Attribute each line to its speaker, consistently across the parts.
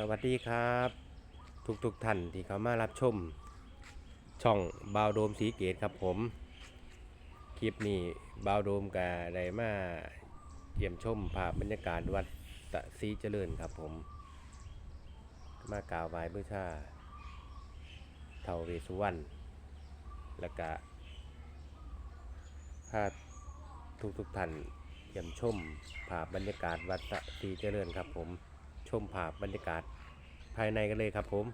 Speaker 1: สวัสดีครับ ทุกทุกๆท่านที่เข้ามารับชม ช่องบาวโดมสีเกตครับผม คลิปนี้บาวโดมกับไดมาเยี่ยมชมภาพบรรยากาศวัดตะซีเจริญครับผม มากล่าวไหว้บูชาเทาวเวสุวรรณแล้วก็พาทุกทุกท่านเยี่ยมชมภาพบรรยากาศวัดตะซีเจริญครับผม ชมภาพบรรยากาศภายในกันเลยครับผม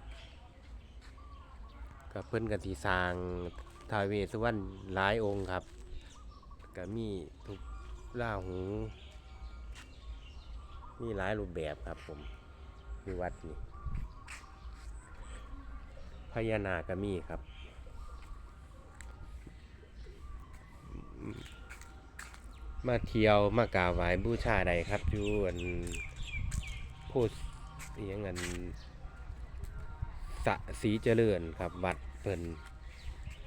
Speaker 1: กับเพิ่นกันสีสร้างทาเวสสุวรรณหลายองค์ครับก็มีทุกล่าหู มีหลายรูปแบบครับผมมีวัดนี่พญานาคก็มีครับ มาเที่ยวมากราบไหว้บูชาใดครับอยู่อัน พูดอหยังเงินสะสีเจริญครับวัดเปิ่น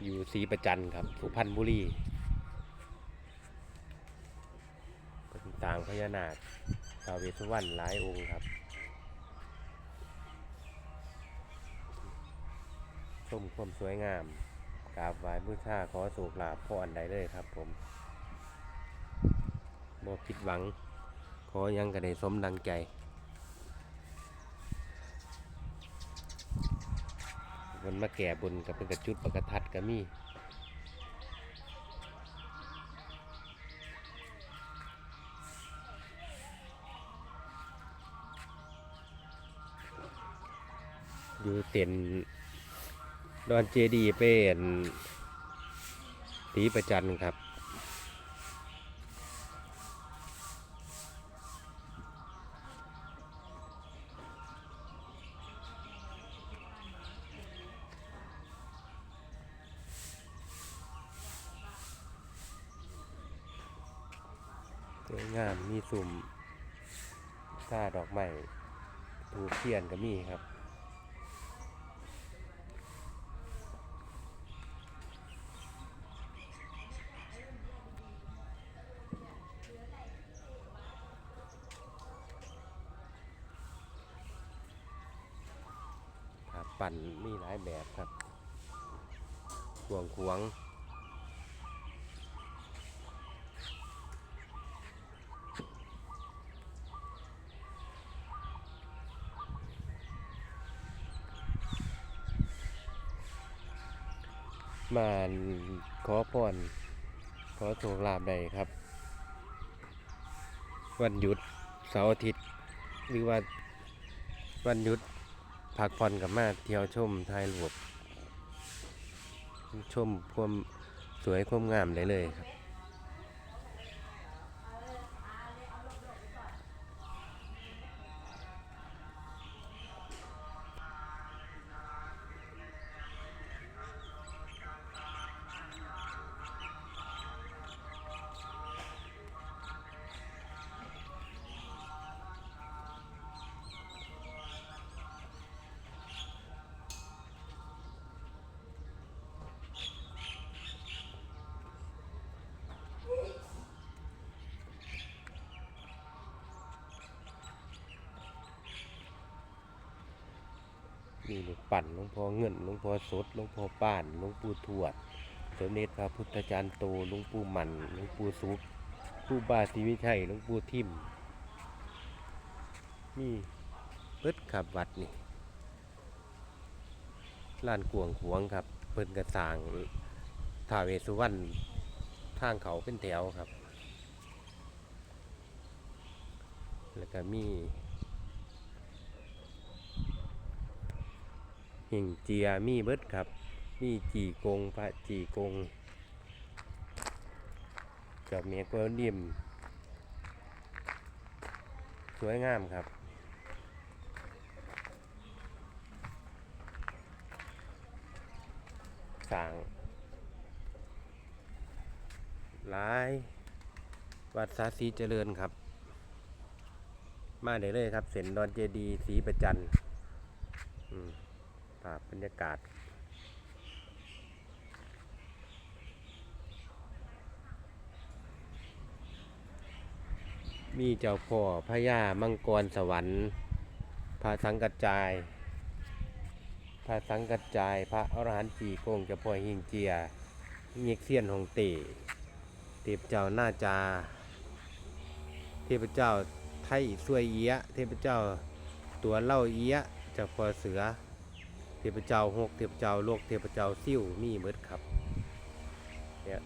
Speaker 1: อยู่ศรีประจันครับ สุพรรณบุรีเป็นต่างพญานาคท้าวเวสวรรณหลายองค์ครับชมความสวยงามกราบไหว้บูชาขอสูกลาภพรใดเลยครับผมบ่ผิดหวัง ขอหยังก็ได้สมดังใจ มันมาแก่บนกับเป็นกระจุดประกระทัดก็มีอยู่เต็นดอนเจดีเป็นตีประจันครับ สวยงามมีสุ่มซ่าดอกไม้ถูกเทียนก็มีครับครับปั่นมีหลายแบบครับขวงขวง มาขอพรขอโชคลาภใดครับ วันหยุดเสาร์อาทิตย์ หรือว่าวันหยุดพักผ่อนกับมาเที่ยวชมถ่ายรูปชมความสวยความงามได้เลยครับ มีลูกปั่นหลวงพ่อเงินหลวงพ่อสดหลวงพ่อป้านหลวงปู่ทวดสมเด็จพระพุทธจารย์โตหลวงปู่หมันหลวงปู่สุขปู่บาศรีวิชัยหลวงปู่ทิมมีเปิดขับวัดนี่ลานกวงขวงครับเปิ่นกระสางทาเวสสุวรรณทางเขาเป็นแถวครับ แล้วก็มี หิ่งเจียมีเบิดครับมีจีกงพระจีกงกับเมียกวดิมสวยงามครับสร้างหลายวัดสาสีเจริญครับ มาได้เลยครับ เส้นดอนเจดีย์สีประจันอืมาพบรรยากาศ มีเจ้าพ่อพญามังกรสวรรค์พระสังกัจจาย พระสังกัจจาย พระอรหันต์จีโกงเจะพ่อหิงเจียเงียกเซียนหงเตเทพเจ้าหน้าจา เทพเจ้าไทยสวยเอียเทพเจ้าตัวเล่าเอียเจ้ากพอเสือ พเจ้าหกเทพเจ้าโลกเทพเจ้าซิ่วมีเมิดครับเนี่ย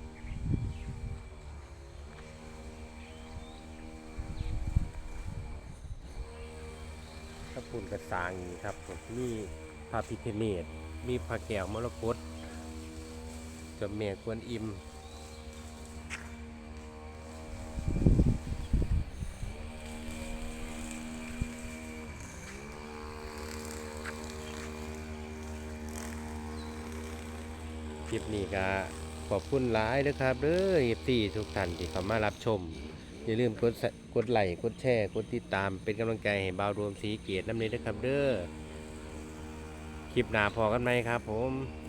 Speaker 1: ถ้าปุ่นกระสางอย่างนี้ครับผมมีพระพิคเนตมีพระแก้วมรกตจะแม่กวนอิม คลิปนี้ก็ขอบคุณหลายนะครับเด้อเอฟซีทุกท่านที่เข้ามารับชม อย่าลืมกดสกดไลค์กดแชร์กดติดตามเป็นกำลังใจให้บ่าวรวมสีเกียรติน้ำนี้นะครับเด้อคลิปหน้าพอกันไหมครับผม